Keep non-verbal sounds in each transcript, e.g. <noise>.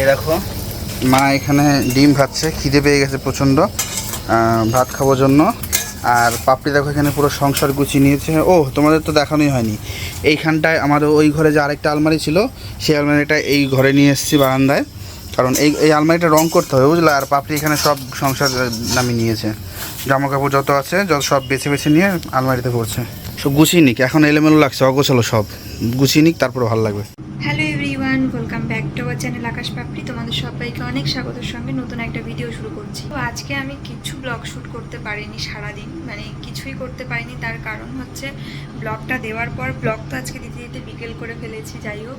এই দেখো, মা এখানে ডিম ভাজছে খিদে পেয়ে গেছে প্রচণ্ড ভাত খাওয়ার জন্য। আর পাপড়ি দেখো, এখানে পুরো সংসার গুছিয়ে নিয়েছে। ও, তোমাদের তো দেখানোই হয়নি। এইখানটায় আমাদের ওই ঘরে যে আরেকটা আলমারি ছিল, সেই আলমারিটা এই ঘরে নিয়ে এসেছি বারান্দায়। কারণ এই এই আলমারিটা রং করতে হবে, বুঝলে? আর পাপড়ি এখানে সব সংসার নামিয়ে নিয়েছে। জামা কাপড় যত আছে, যত সব বেছে বেছে নিয়ে আলমারিতে পড়ছে। সব গুছিয়ে নিক, এখন এলোমেলো লাগছে, অগোছালো সব। গুছিয়ে নিক, তারপরে ভালো লাগবে। Hello everyone, welcome back to channel Akash Papri, তোমাদের সবাইকে অনেক স্বাগতের সঙ্গে নতুন একটা ভিডিও শুরু করছি। তো আজকে আমি কিছু ব্লগ শ্যুট করতে পারিনি সারাদিন মানে কিছুই করতে পারিনি, তার কারণ হচ্ছে ব্লগটা দেওয়ার পর ব্লগ তো আজকে দিতে দিতে বিকেল করে ফেলেছি, যাই হোক।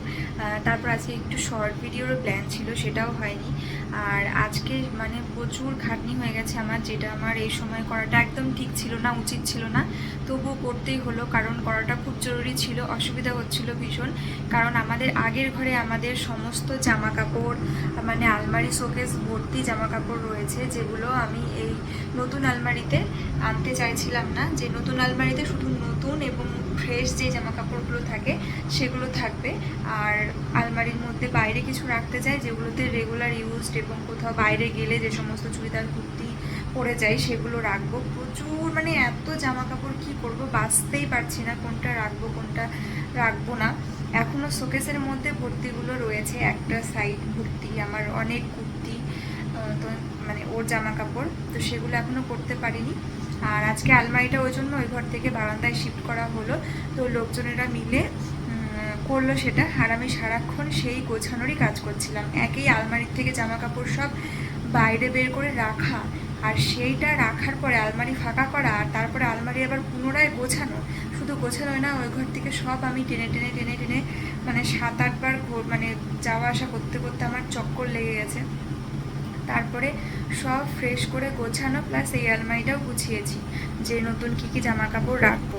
তারপর আজকে একটু শর্ট ভিডিওরও প্ল্যান ছিল, সেটাও হয়নি। আর আজকে মানে প্রচুর খাটনি হয়ে গেছে আমার, যেটা আমার এই সময় করাটা একদম ঠিক ছিল না, উচিত ছিল না। তবুও করতেই হলো, কারণ করাটা খুব জরুরি ছিল, অসুবিধা হচ্ছিল ভীষণ। কারণ আমাদের আগের ঘরে আমাদের সমস্ত জামা কাপড় মানে আলমারি, শোকেস, ভর্তি জামা কাপড় রয়েছে, যেগুলো আমি এই নতুন আলমারিতে আনতে চাইছিলাম না, যে নতুন আলমারিতে শুধু নতুন এবং ফ্রেশ যে জামা কাপড়গুলো থাকে সেগুলো থাকবে। আর আলমারির মধ্যে বাইরে কিছু রাখতে চাই, যেগুলোতে রেগুলার ইউজড এবং কোথাও বাইরে গেলে যে সমস্ত চুড়িদার, কুর্তি পরে যাই সেগুলো রাখব। প্রচুর মানে এত জামা কাপড় কি করব বাঁচতেই পারছি না কোনটা রাখব কোনটা রাখব না। এখনও শোকেসের মধ্যে ভর্তিগুলো রয়েছে, একটা সাইড ভর্তি, আমার অনেক কুর্তি মানে ওর জামা কাপড় তো সেগুলো এখনও করতে পারিনি। আর আজকে আলমারিটা ওই জন্য ওই ঘর থেকে বারান্দায় শিফট করা হলো। তো লোকজনেরা মিলে করল সেটা। আর আমি সারাক্ষণ সেই গোছানোরই কাজ করছিলাম। একই আলমারির থেকে জামা কাপড় সব বাইরে বের করে রাখা। আর সেইটা রাখার পরে আলমারি ফাঁকা করা আর তারপরে আলমারি আবার পুনরায় গোছানো। শুধু গোছানোই না, ওই ঘর থেকে সব আমি টেনে টেনে টেনে টেনে মানে সাত আটবার মানে যাওয়া আসা করতে করতে আমার চক্কর লেগে গেছে। তারপরে সব ফ্রেশ করে গোছানো প্লাস এই আলমারিটাও গুছিয়েছি, যে নতুন কী কী জামা কাপড় রাখব।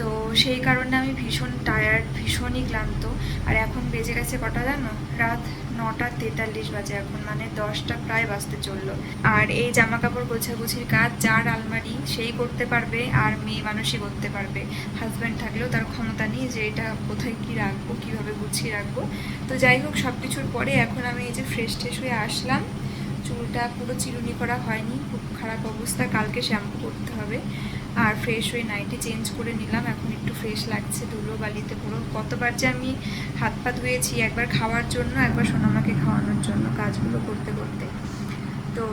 তো সেই কারণে আমি ভীষণ টায়ার্ড ভীষণই ক্লান্ত। আর এখন বেজে গেছে কটা জানো? রাত নটা তেতাল্লিশ বাজে এখন মানে দশটা প্রায় বাজতে চলল। আর এই জামা কাপড় গোছাগুছির কাজ, যার আলমারি সেই করতে পারবে আর মেয়ে মানুষই করতে পারবে। হাজব্যান্ড থাকলেও তার ক্ষমতা নেই যে এটা কোথায় কি রাখব, কীভাবে গুছিয়ে রাখব। তো যাই হোক সব কিছুর পরে এখন আমি এই যে ফ্রেশ ট্রেশ হয়ে আসলাম। চুলটা পুরো চিরুনি করা হয়নি, খুব খারাপ অবস্থা, কালকে শ্যাম্পু করতে হবে। আর ফ্রেশ হয়ে নাইটি চেঞ্জ করে নিলাম, এখন একটু ফ্রেশ লাগছে, ধুলো বালিতে পুরো। কতবার যে আমি হাত পা ধুয়েছি একবার খাওয়ার জন্য, একবার সোনামাকে খাওয়ানোর জন্য কাজগুলো করতে করতে। তো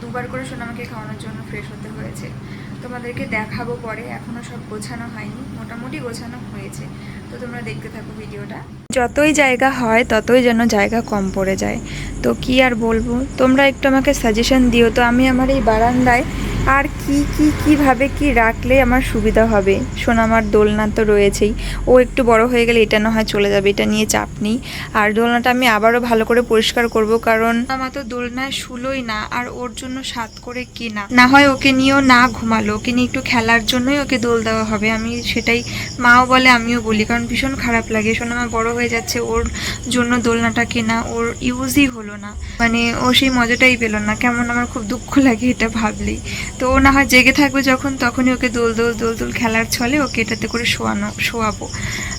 দুবার করে সোনামাকে খাওয়ানোর জন্য ফ্রেশ হতে হয়েছে। তোমাদেরকে দেখাবো পরে এখনও সব গোছানো হয়নি, মোটামুটি গোছানো হয়েছে। তো তোমরা দেখতে থাকো ভিডিওটা। যতই জায়গা হয়, ততই যেন জায়গা কম পড়ে যায়। তো কি আর বলব? তোমরা একটু আমাকে সাজেশন দিও। তো আমি আমার এই বারান্দায় আর কি কি, কীভাবে কি রাখলে আমার সুবিধা হবে? সোনামার দোলনা তো রয়েছেই। ও একটু বড় হয়ে গেলে এটা না হয় চলে যাবে, এটা নিয়ে চাপ নেই। আর দোলনাটা আমি আবারও ভালো করে পরিষ্কার করব কারণ আমার তো দোলনায় শুলোই না, আর ওর জন্য সাত করে কেনা। না হয় ওকে নিয়েও না ঘুমালো, ওকে নিয়ে একটু খেলার জন্যই ওকে দোল দেওয়া হবে, আমি সেটাই মাও বলে আমিও বলি, কারণ ভীষণ খারাপ লাগে। সোনামা বড় হয়ে যাচ্ছে, ওর জন্য দোলনাটা কেনা, ওর ইউজই হলো না। মানে ও সেই মজাটাই পেল না, কেমন আমার খুব দুঃখ লাগে এটা ভাবলেই। তো ও না হয় জেগে থাকবে যখন তখনই ওকে দোল দোল দোল দোল খেলার ছলে ওকে এটাতে করে শোয়ানো, শোয়াবো।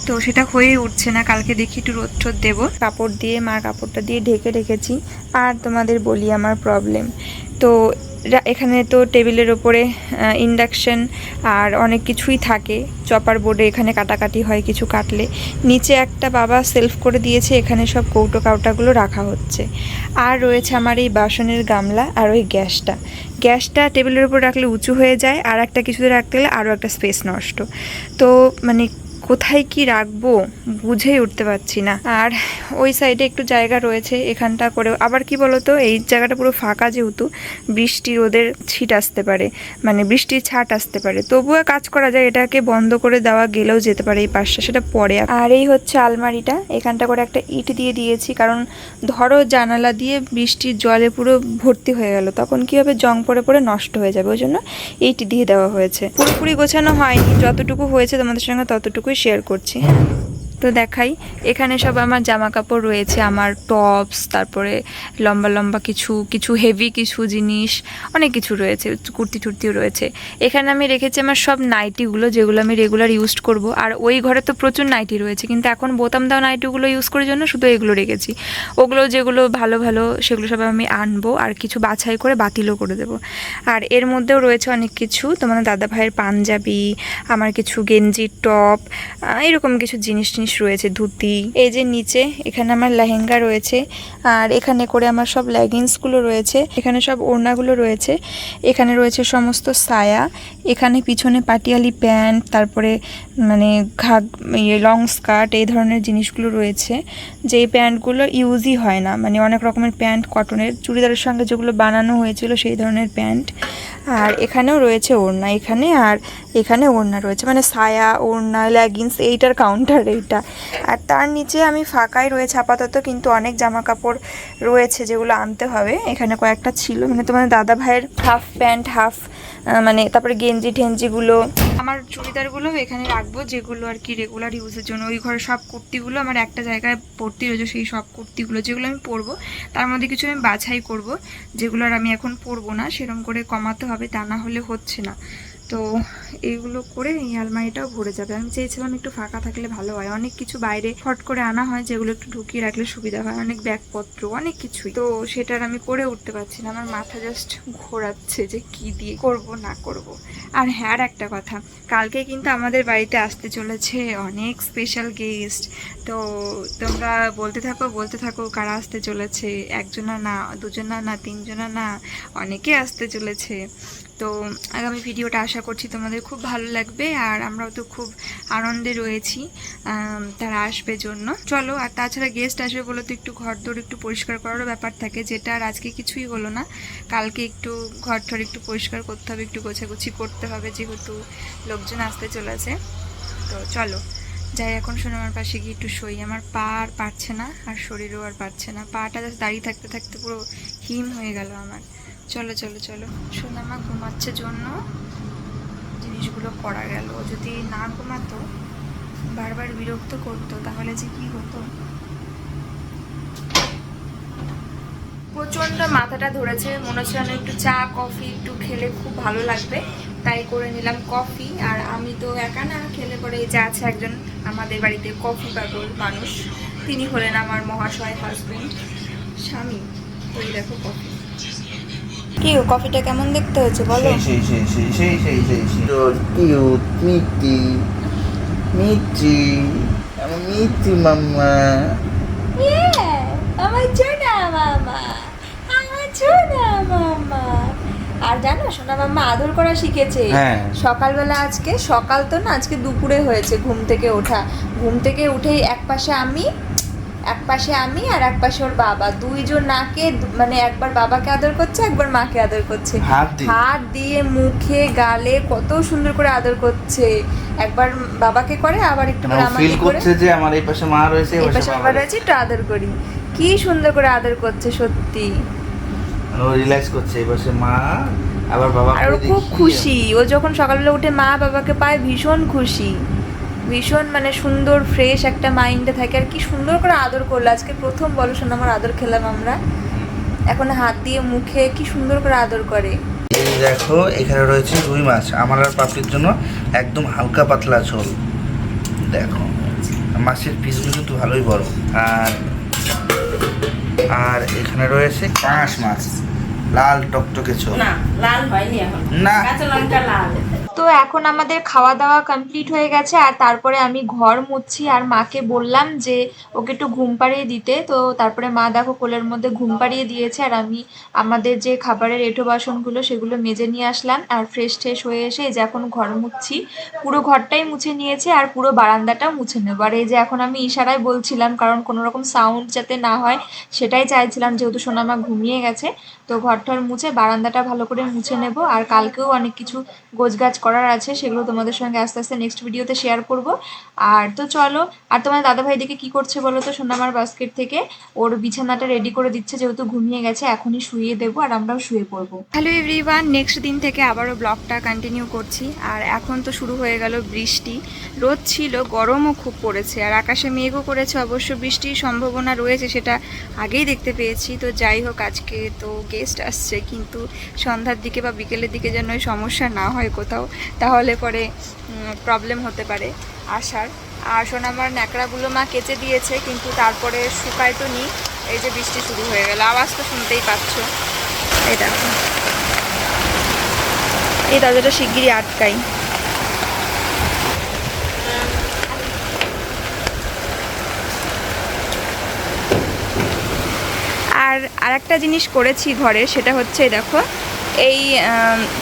তো সেটা হয়ে উঠছে না, কালকে দেখি একটু রোদ ঠোদ দেবো। কাপড় দিয়ে, মা কাপড়টা দিয়ে ঢেকে রেখেছি। আর তোমাদের বলি আমার প্রবলেম তো এখানে তো টেবিলের ওপরে ইন্ডাকশন আর অনেক কিছুই থাকে। চপার বোর্ডে এখানে কাটাকাটি হয় কিছু কাটলে। নিচে একটা বাবা সেলফ করে দিয়েছে, এখানে সব কৌটো কাউটাগুলো রাখা হচ্ছে। আর রয়েছে আমার এই বাসনের গামলা আর ওই গ্যাসটা। গ্যাসটা টেবিলের উপর রাখলে উঁচু হয়ে যায়, আর একটা কিছুতে রাখতে গেলে আরও একটা স্পেস নষ্ট। তো মানে কোথায় কি রাখব বুঝেই উঠতে পারছি না। আর ওই সাইডে একটু জায়গা রয়েছে এখানটা করে আবার কি বলতো, এই জায়গাটা পুরো ফাঁকা যেহেতু, বৃষ্টি রোদের ছিট আসতে পারে মানে বৃষ্টির ছাট আসতে পারে। তবুও কাজ করা যায়, এটাকে বন্ধ করে দেওয়া গেলেও যেতে পারে এই পাশটা, সেটা পরে আর এই হচ্ছে আলমারিটা। এখানটা করে একটা ইট দিয়ে দিয়েছি, কারণ ধরো জানালা দিয়ে বৃষ্টির জলে পুরো ভর্তি হয়ে গেল, তখন কি হবে? জং পড়ে পড়ে নষ্ট হয়ে যাবে, ওই জন্য ইট দিয়ে দেওয়া হয়েছে। পুরোপুরি গোছানো হয়নি, যতটুকু হয়েছে তোমাদের সঙ্গে ততটুকুই শেয়ার করছি। হ্যাঁ তো দেখাই। এখানে সব আমার জামা কাপড় রয়েছে, আমার টপস তারপরে লম্বা লম্বা কিছু কিছু হেভি কিছু জিনিস, অনেক কিছু রয়েছে, কুর্তি টুর্তিও রয়েছে। এখানে আমি রেখেছি আমার সব নাইটিগুলো যেগুলো আমি রেগুলার ইউজ করব। আর ওই ঘরে তো প্রচুর নাইটি রয়েছে, কিন্তু এখন বোতাম দেওয়া নাইটিগুলো ইউজ করার জন্য শুধু এগুলো রেখেছি। ওগুলো যেগুলো ভালো ভালো, সেগুলো সব আমি আনব আর কিছু বাছাই করে বাতিলও করে দেবো। আর এর মধ্যেও রয়েছে অনেক কিছু, তোমাদের দাদা ভাইয়ের পাঞ্জাবি, আমার কিছু গেঞ্জি টপ এরকম কিছু জিনিস টিনিস রয়েছে, ধুতি। এই যে নিচে, এখানে আমার লেহেঙ্গা রয়েছে, আর এখানে করে আমার সব লেগিংসগুলো রয়েছে, এখানে সব ওড়নাগুলো রয়েছে, এখানে রয়েছে সমস্ত সায়া, এখানে পিছনে পাটিয়ালি প্যান্ট, তারপরে মানে ঘাগ ইয়ে লং স্কার্ট এই ধরনের জিনিসগুলো রয়েছে, যেই প্যান্টগুলো ইউজই হয় না মানে অনেক রকমের প্যান্ট কটনের চুড়িদারের সঙ্গে যেগুলো বানানো হয়েছিল সেই ধরনের প্যান্ট। আর এখানেও রয়েছে ওড়না, এখানে আর এখানে ওড়না রয়েছে। মানে সায়া, ওড়না লেগিংস এইটার কাউন্টার এইটা। আর তার নিচে আমি ফাঁকাই রয়েছে আপাতত, কিন্তু অনেক জামা কাপড় রয়েছে যেগুলো আনতে হবে। এখানে কয়েকটা ছিল মানে তোমার দাদা ভাইয়ের হাফ প্যান্ট হাফ মানে তারপরে গেঞ্জি ঠেঞ্জিগুলো। আমার চুড়িদারগুলো এখানে রাখব, যেগুলো আর কি রেগুলার ইউজের জন্য। ওই ঘরে সব কুর্তিগুলো আমার একটা জায়গায় পড়তে রয়েছে সেই সব কুর্তিগুলো, যেগুলো আমি পরবো। তার মধ্যে কিছু আমি বাছাই করব, যেগুলো আর আমি এখন পরবো না। সেরকম করে কমাতে হবে, তা না হলে হচ্ছে না। তো এইগুলো করে এই আলমারিটাও ভরে যাবে। আমি চেয়েছিলাম একটু ফাঁকা থাকলে ভালো হয়। অনেক কিছু বাইরে ফট করে আনা হয় যেগুলো একটু ঢুকিয়ে রাখলে সুবিধা হয়। অনেক ব্যাগপত্র, অনেক কিছুই। তো সেটার আমি করে উঠতে পারছি না। আমার মাথা জাস্ট ঘোরাচ্ছে যে কি দিয়ে করব, না করব। আর হ্যাঁ একটা কথা। কালকে কিন্তু আমাদের বাড়িতে আসতে চলেছে অনেক স্পেশাল গেস্ট তো তোমরা বলতে থাকো বলতে থাকো কারা আসতে চলেছে। একজনা না, দুজনা না, তিনজনা না, অনেকে আসতে চলেছে। তো আগামী ভিডিওটা আশা করছি তোমাদের খুব ভালো লাগবে আর আমরাও তো খুব আনন্দে রয়েছি তারা আসবে জন্য। চলো, আর তাছাড়া গেস্ট আসবে বলে তো একটু ঘর দৌড় একটু পরিষ্কার করারও ব্যাপার থাকে, যেটা আর আজকে কিছুই হলো না। কালকে একটু ঘর ঠর একটু পরিষ্কার করতে হবে, একটু গোছাগুছি করতে হবে, যেহেতু লোকজন আসতে চলেছে। তো চলো, যাই, এখন শোনো, আমার পাশে গিয়ে একটু সই আমার পা আর পারছে না, আর শরীরও আর পারছে না। পাটা জাস্ট দাঁড়িয়ে থাকতে থাকতে পুরো হিম হয়ে গেল আমার। চলো চলো চলো। সোনামা ঘুমাচ্ছে জন্য। জিনিসগুলো করা গেল। যদি না ঘুমাতো, বারবার বিরক্ত করতো, তাহলে যে কি হতো? প্রচণ্ড মাথাটা ধরেছে। মনে হচ্ছে যেন একটু চা, কফি, একটু খেলে খুব ভালো লাগবে। তাই করে নিলাম কফি। আর আমি তো একা না, খেলে পরে এই যে আছে একজন আমাদের বাড়িতে কফি পাগল মানুষ। তিনি হলেন আমার মহাশয় হাজবেন্ড স্বামী। তো দেখো কফি। কি কফিটা কেমন দেখতে হয়েছে বলো? সেই সেই সেই সেই সেই সেই সেই কিউট মিষ্টি মিষ্টি আমার মিষ্টি মাম্মা। আমার সোনা মামা আমার সোনা মামা। আর জানো সোনা মামা আদর করা শিখেছে। হ্যাঁ। সকালবেলা আজকে সকাল তো না আজকে দুপুরে হয়েছে ঘুম থেকে ওঠা। ঘুম থেকে উঠেই এক পাশে আমি এক পাশে আমি আর এক পাশে ওর বাবা। দুইজন নাকে মানে একবার বাবাকে আদর করছে একবার মাকে আদর করছে। হাত দিয়ে? মুখে গালে কত সুন্দর করে আদর করছে। একবার বাবাকে করে আবার একটু করে ফিল আমাকে করে। করছে যে আমার এই পাশে মা রয়েছে এই পাশে বাবা রয়েছে। একটু আদর করি। কি সুন্দর করে আদর করছে সত্যি। ও রিল্যাক্স করছে এই পাশে মা আবার বাবা আর খুব খুশি। ও যখন সকালবেলা উঠে মা বাবাকে পায় ভীষণ খুশি। ভীষণ মানে সুন্দর ফ্রেশ একটা মাইন্ডে থাকে। আর কি সুন্দর করে আদর করল। আজকে প্রথম বলো শোনো আমার আদর খেলাম আমরা। এখন হাত দিয়ে মুখে কি সুন্দর করে আদর করে। এই দেখো এখানে রয়েছে রুই মাছ। আমার আর পাপড়ির জন্য একদম হালকা পাতলা ঝোল। দেখো মাছের পিসগুলো কিন্তু ভালোই বড়। আর আর এখানে রয়েছে পাঁচ মাছ। লাল টকটকে ঝোল। না লাল হয়নি এখন। না। কাঁচা লঙ্কা লাল। তো এখন আমাদের খাওয়া দাওয়া কমপ্লিট হয়ে গেছে আর তারপরে আমি ঘর মুছছি। আর মাকে বললাম যে, ওকে একটু ঘুম পাড়িয়ে দিতে। তো তারপরে মা দেখো কোলের মধ্যে ঘুম পাড়িয়ে দিয়েছে আর আমি আমাদের যে খাবারের এঁটো বাসনগুলো সেগুলো মেজে নিয়ে আসলাম। আর ফ্রেশ ট্রেশ হয়ে এসে এই যে এখন ঘর মুছছি। পুরো ঘরটাই মুছে নিয়েছে আর পুরো বারান্দাটাও মুছে নেব। আর এই যে এখন আমি ইশারায় বলছিলাম, কারণ কোনো রকম সাউন্ড যাতে না হয়, সেটাই চাইছিলাম যেহেতু সোনামা ঘুমিয়ে গেছে। তো ঘর ঘরটার মুছে বারান্দাটা ভালো করে মুছে নেব। আর কালকেও অনেক কিছু গোছগাছ করার আছে, সেগুলো তোমাদের সঙ্গে আস্তে আস্তে নেক্সট ভিডিওতে শেয়ার করব। আর তো চলো, আর তোমার দাদাভাই দিকে কি করছে বলো তো? সোনামার বাস্কেট থেকে। ওর বিছানাটা রেডি করে দিচ্ছে, যেহেতু ঘুমিয়ে গেছে, এখনই শুয়ে দেবো আর আমরাও শুয়ে পড়ব। হ্যালো এভরিওয়ান নেক্সট দিন থেকে আবারও ব্লগটা কন্টিনিউ করছি। আর এখন তো শুরু হয়ে গেল বৃষ্টি। রোদ ছিল, গরমও খুব পড়েছে, আর আকাশে মেঘও করেছে। অবশ্য বৃষ্টির সম্ভাবনা রয়েছে, সেটা আগেই দেখতে পেয়েছি। তো যাই হোক, আজকে তো গেস্ট আসছে, কিন্তু সন্ধ্যার দিকে বা বিকেলের দিকে যেন সমস্যা না হয় কোথাও। তাহলে পরে প্রবলেম হতে পারে আসার আর সোনামার ন্যাকড়াগুলো মা কেচে দিয়েছে, কিন্তু তারপরে শুকায় তো নি। এই যে বৃষ্টি শুরু হয়ে গেল। আওয়াজ তো শুনতেই পাচ্ছ। এটা এই দরজাটা শিগগিরই আটকাই আর আরেকটা জিনিস করেছি ঘরে, সেটা হচ্ছে, দেখো এই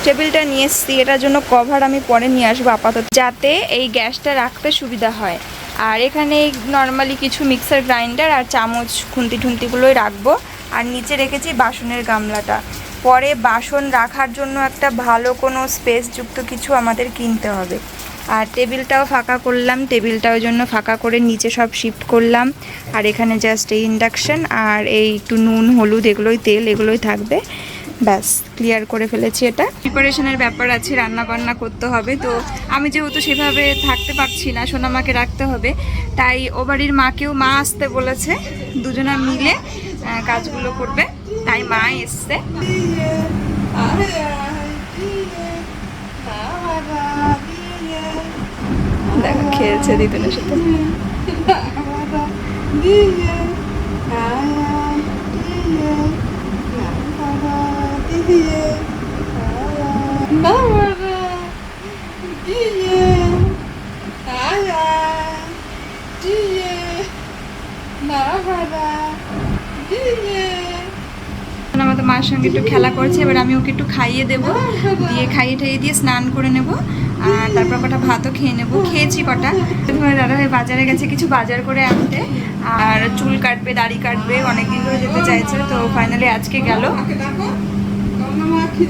টেবিলটা নিয়ে এসছি। এটার জন্য কভার আমি পরে নিয়ে আসব আপাতত, যাতে এই গ্যাসটা রাখতে সুবিধা হয়। আর এখানে নর্মালি কিছু মিক্সার গ্রাইন্ডার আর চামচ খুন্তি ঠুন্তিগুলোই রাখব। আর নিচে রেখেছি বাসনের গামলাটা। পরে বাসন রাখার জন্য একটা ভালো কোনো স্পেসযুক্ত কিছু আমাদের কিনতে হবে। আর টেবিলটাও ফাঁকা করলাম। টেবিলটাও জন্য ফাঁকা করে নিচে সব শিফট করলাম। আর এখানে জাস্ট এই ইন্ডাকশান আর এই একটু নুন, হলুদ, এগুলোই তেল, এগুলোই থাকবে। ব্যাস ক্লিয়ার করে ফেলেছি এটা। প্রিপারেশনের ব্যাপার আছে রান্না বান্না করতে হবে তো আমি যেহেতু সেভাবে থাকতে পারছি না সোনামাকে রাখতে হবে তাই ও বাড়ির মাকেও মা আসতে বলেছে দুজনা মিলে কাজগুলো করবে তাই মা এসছে। দেখো খেলছে দিদুনের সাথে। <laughs> আমাদের মার সঙ্গে একটু খেলা করছে এবার আমি ওকে একটু খাইয়ে দেবো। দিয়ে খাইয়ে টাইয়ে দিয়ে স্নান করে নেব আর তারপর কটা ভাতও খেয়ে নেব। খেয়েছি কটা। দাদা ভাই বাজারে গেছে কিছু বাজার করে আনতে আর চুল কাটবে দাড়ি কাটবে অনেকদিন ধরে যেতে চাইছে তো ফাইনালি আজকে গেল।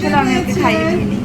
চলো আমি ওকে খাইয়ে নিই